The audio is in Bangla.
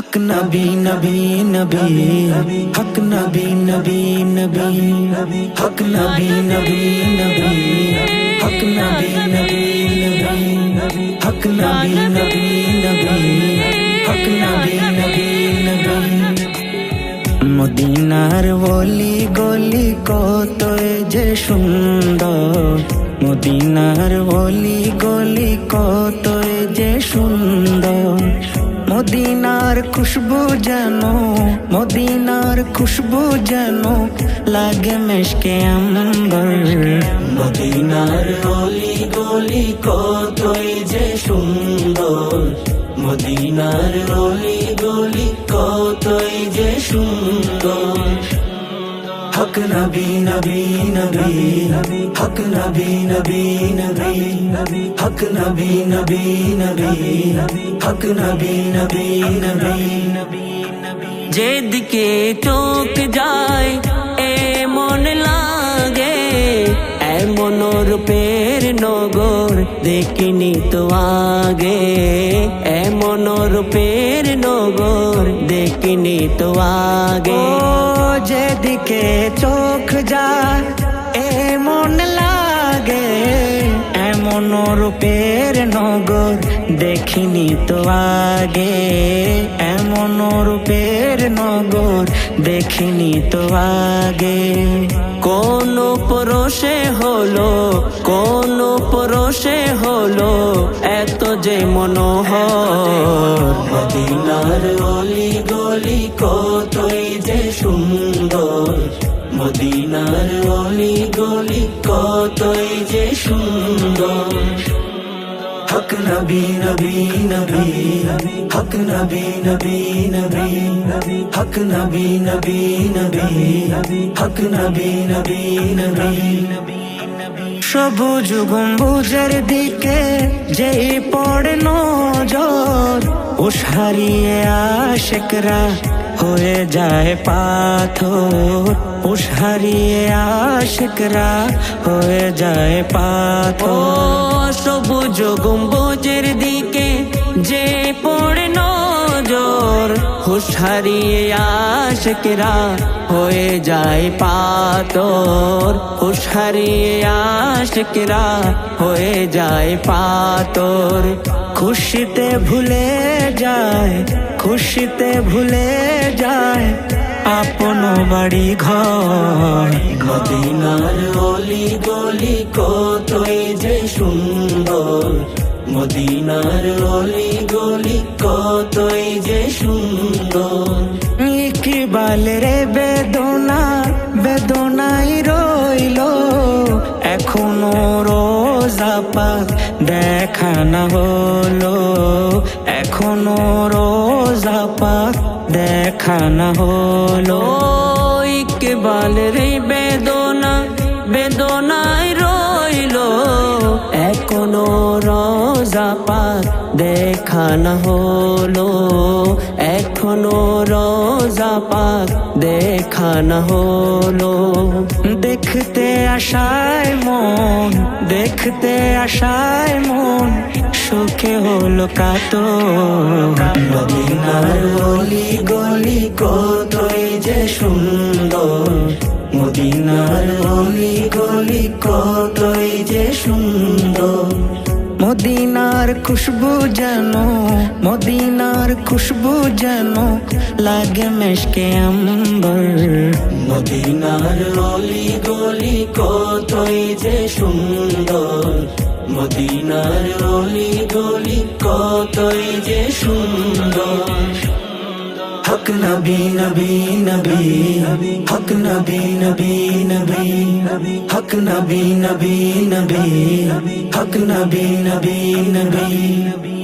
হক নবী নবী নবী। হক নবী নবী নবী। হক নবী নবী নবী। হক নবী নবী নবী। হক নবী নবী নবী। হক নবী নবী নবী। মদিনার বলি গলি কত যে সুন্দর। মদিনার বলি গলি কত যে সুন্দর। মদিনার খুশবু যেন, মদিনার খুশবু যেন লাগে মেশকে আম্বর মদিনার গলি গলি কতই যে সুন্দর। মদিনার গলি গলি কতই যে সুন্দর। হক নবী নবী নবী হক নবী নবী নবী হক নবী নবী নবী হক নবী নবী নবী যেদিকে চোখ যায় এমন লাগে এমন রূপের নগর দেখিনি তো আগে এমন রূপের নগর দেখিনি তো আগে যেদিকে চোখ যায় এমন লাগে। এমন রূপের নগর দেখিনি তো আগে। এমন রূপের নগর দেখিনি তো আগে। কোন পরশে হলো, কোন পরশে হলো, এত যে মনোহর। মদিনার অলি গলি মদিনার অলি গলি কতই যে সুন্দর। হক নবী নবী নবী। হক নবী নবী নবী। হক নবী নবী নবী। হক নবী নবী নবী। সবুজ গম্বুজের দিকে যেই পড়ে নজর উস হারিয়ে আশেকরা হয়ে যায় পাথর পুষ হারিয়ে আশকরা হয়ে যায় পাথর। সবুজ গম্বুজের দিকে যে হুশ হারিয়ে আশেকরা হয়ে যায় পাতর হুশ হারিয়ে আশেকরা হয়ে যায় পাতর খুশিতে ভুলে যায়, খুশিতে ভুলে যায় আপন বাড়ি ঘর। মদিনার অলি গলি কতই যে সুন্দর। মদিনার অলি গলি কতই যে সুন্দর। রে বেদনা বেদনাই রইল। এখনও রোজা পাক দেখা না হলো। এখনও রোজা পাক দেখা না হলো। ইকবাল রে বেদনা বেদনাই রইল। এখনও রোজা পাক দেখা না হলো। পাক দেখা না হলো। দেখতে আশায় মন, দেখতে আশায় মন, সুখে হলো কাতো গলি গলি কতই যে সুন্দর। মদিনার খুশবু যেন, মদিনার খুশবু যেন লাগে মেশকে আম্বর। মদিনার অলি গলি কতই যে সুন্দর। মদিনার অলি গলি কতই যে সুন্দর। হক নবী নবী নবী হক নবী নবী নবী হক নবী নবী নবী হক নবী নবী নবী